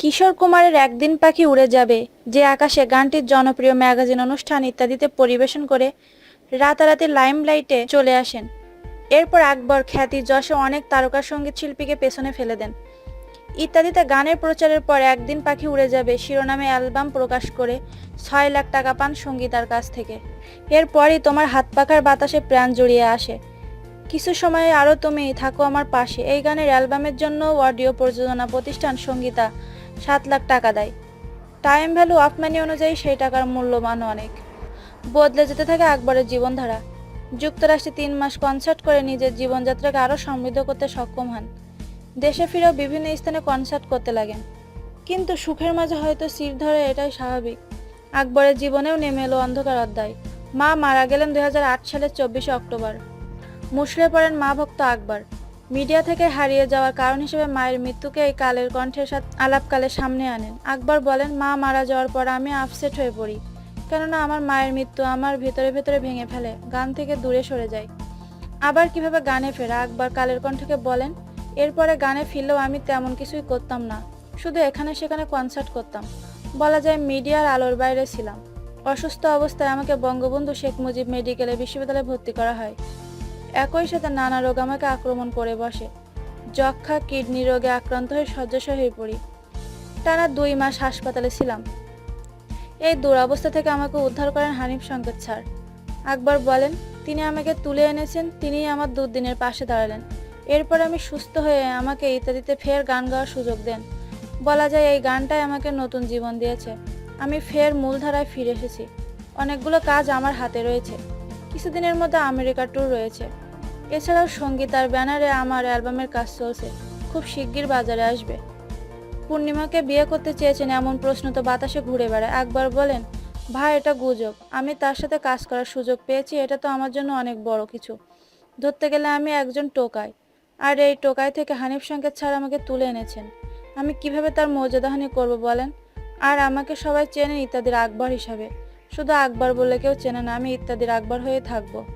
কিশোর কুমারের একদিন পাখি উড়ে যাবে, যে আকাশে গানটির জনপ্রিয় ম্যাগাজিন অনুষ্ঠান ইত্যাদিতে পরিবেশন করে রাতারাতি লাইমলাইটে চলে আসেন। এরপর আকবর, খ্যাতি, যশে অনেক তারকা সংগীত শিল্পীকে পেছনে ফেলে দেন। ইত্যাদিতে গানের প্রচারের পর একদিন পাখি উড়ে যাবে শিরোনামে অ্যালবাম প্রকাশ করে ছয় লাখ টাকা পান সঙ্গীতার কাছ থেকে। এরপরই তোমার হাত পাখার বাতাসে প্রাণ জড়িয়ে আসে। কিছু সময়ে আরও তুমি থাকো আমার পাশে। এই গানের অ্যালবামের জন্য অডিও প্রযোজনা প্রতিষ্ঠান সঙ্গীতা সাত লাখ টাকা দেয়। টাইম ভ্যালু অফ মানি অনুযায়ী সেই টাকার মূল্যমান অনেক। বদলে যেতে থাকে আকবরের জীবনধারা। যুক্তরাষ্ট্রে তিন মাস কনসার্ট করে নিজের জীবনযাত্রাকে আরও সমৃদ্ধ করতে সক্ষম হন। দেশে ফিরেও বিভিন্ন স্থানে কনসার্ট করতে লাগেন। কিন্তু সুখের মাঝে হয়তো সিট ধরে এটাই স্বাভাবিক। আকবরের জীবনেও নেমে এলো অন্ধকার অধ্যায়। মা মারা গেলেন দু হাজার আট সালের চব্বিশে অক্টোবর। মুশড়ে পড়েন মা ভক্ত আকবর। মিডিয়া থেকে হারিয়ে যাওয়ার কারণ হিসেবে মায়ের মৃত্যুকে এই কালের কণ্ঠের সাথে আলাপকালে সামনে আনেন। আকবর বলেন, মা মারা যাওয়ার পর আমি আপসেট হয়ে পড়ি। কেননা আমার মায়ের মৃত্যু আমার ভেতরে ভেতরে ভেঙে ফেলে, গান থেকে দূরে সরে যায়। আবার কীভাবে গানে ফেরা? আকবর কালের কণ্ঠকে বলেন, এরপরে গানে ফিরলেও আমি তেমন কিছুই করতাম না। শুধু এখানে সেখানে কনসার্ট করতাম। বলা যায় মিডিয়ার আলোর বাইরে ছিলাম। অসুস্থ অবস্থায় আমাকে বঙ্গবন্ধু শেখ মুজিব মেডিকেলে বিশ্ববিদ্যালয়ে ভর্তি করা হয়। একই সাথে নানা রোগ আমাকে আক্রমণ করে বসে। যক্ষা, কিডনি রোগে আক্রান্ত হয়ে শয্যাশয় হয়ে পড়ি। টানা দুই মাস হাসপাতালে ছিলাম। এই দুরবস্থা থেকে আমাকে উদ্ধার করেন হানিফ সংকেত স্যার। আকবর বলেন, তিনি আমাকে তুলে এনেছেন, তিনিই আমার দুদিনের পাশে দাঁড়ালেন। এরপর আমি সুস্থ হয়ে আমাকে ইত্যাদিতে ফের গান গাওয়ার সুযোগ দেন। বলা যায় এই গানটাই আমাকে নতুন জীবন দিয়েছে। আমি ফের মূলধারায় ফিরে এসেছি। অনেকগুলো কাজ আমার হাতে রয়েছে। কিছুদিনের মধ্যে আমেরিকা ট্যুর রয়েছে। এছাড়াও সঙ্গীতার ব্যানারে আমার অ্যালবামের কাজ চলছে। খুব শিগগির বাজারে আসবে। পূর্ণিমাকে বিয়ে করতে চেয়েছেন এমন প্রশ্ন তো বাতাসে ঘুরে বেড়ায়। একবার বলেন, ভাই, এটা গুজব। আমি তার সাথে কাজ করার সুযোগ পেয়েছি, এটা তো আমার জন্য অনেক বড় কিছু। ধরতে গেলে আমি একজন টোকাই। আর এই টোকাই থেকে হানিফ সংকেত ছাড়া আমাকে তুলে এনেছেন। আমি কীভাবে তার মর্যাদাহানি করব বলেন? আর আমাকে সবাই চেনেন ইত্যাদির আকবর হিসাবে। শুধু আকবর বলে কেউ চেনে না, আমি ইত্যাদির আকবর হয়ে থাকব।